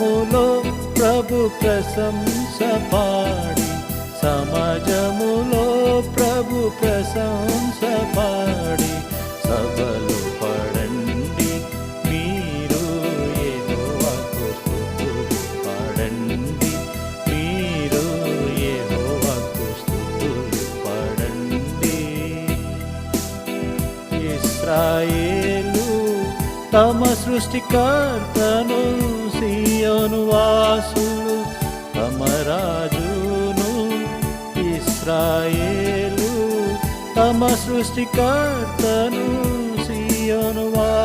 సమాజములో ప్రభు ప్రశంస పాడి. సమాజములో ప్రభు ప్రశంస పాడి. సభలు పడండి మీరు యెహోవాకు స్తుతులు పాడండి. మీరు యెహోవాకు స్తుతులు పాడండి. ఇస్రాయేలు తమ సృష్టికర్తను సీ వాసులు తమరాజును ఇస్రాయేలు తమ సృష్టికర్తను సియోను